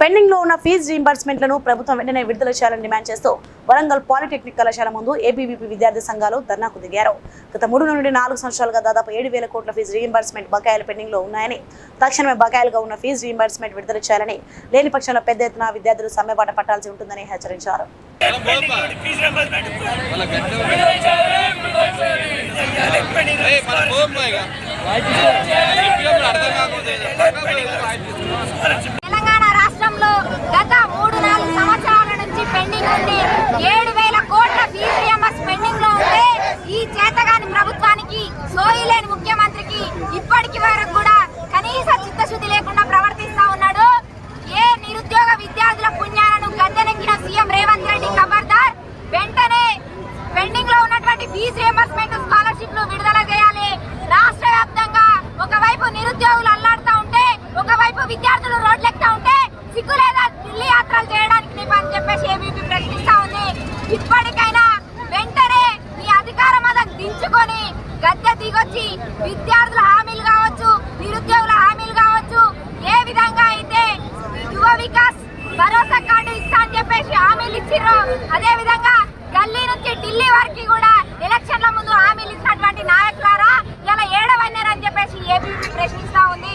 పెండింగ్లో ఉన్న ఫీజు లను ప్రభుత్వం వెంటనే విడుదల చేయాలని డిమాండ్ చేస్తూ వరంగల్ పాలిటెక్నిక్ కళాశాల ముందు ఏబీవీపీ విద్యార్థి సంఘాలు ధర్నాకు దిగారు గత మూడు నుండి నాలుగు సంవత్సరాలుగా దాదాపు ఏడు వేల కోట్ల ఫీజు రీయింబర్స్మెంట్ బకాయిలు పెండింగ్లో ఉన్నాయని తక్షణమే బకాయిలుగా ఉన్న ఫీజు రీయింబర్స్మెంట్ విడుదల చేయాలని లేని పక్షంలో పెద్ద ఎత్తున విద్యార్థులు సమ్మెబాట పట్టాల్సి ఉంటుందని హెచ్చరించారు అర్థం లేని ముఖ్యమంత్రికి ఇప్పటికి వరకు కూడా కనీస చిత్తశుద్ధి లేకుండా ప్రవర్తిస్తా ఉన్నాడు ఏ నిరుద్యోగ విద్యార్థుల పుణ్యాలను గద్దెనెక్కిన సీఎం రేవంత్ రెడ్డి ఖబర్దార్ వెంటనే పెండింగ్ లో ఉన్నటువంటి ఫీజు రియంబర్స్మెంట్ స్కాలర్షిప్లు విడుదల చేయాలి రాష్ట్ర వ్యాప్తంగా ఒకవైపు నిరుద్యోగులు అల్లాడుతా ఉంటే ఒకవైపు విద్యార్థులు రోడ్లెక్తా ఉంటే సిగ్గు లేదా ఢిల్లీ యాత్రలు చేయడానికి చెప్పేసి ఏబీపీ ప్రశ్నిస్తా ఉంది గద్దె దిగొచ్చి విద్యార్థుల హామీలు కావచ్చు నిరుద్యోగుల హామీలు కావచ్చు ఏ విధంగా అయితే యువ వికాస్ భరోసా కార్డు ఇస్తా అని చెప్పేసి హామీలు ఇచ్చిర్రో అదే విధంగా ఢిల్లీ నుంచి ఢిల్లీ వరకు కూడా ఎలక్షన్ల ముందు హామీలు ఇచ్చినటువంటి నాయకులారా ఇలా ఏడవన్నారని చెప్పేసి ఏపీ ప్రశ్నిస్తా ఉంది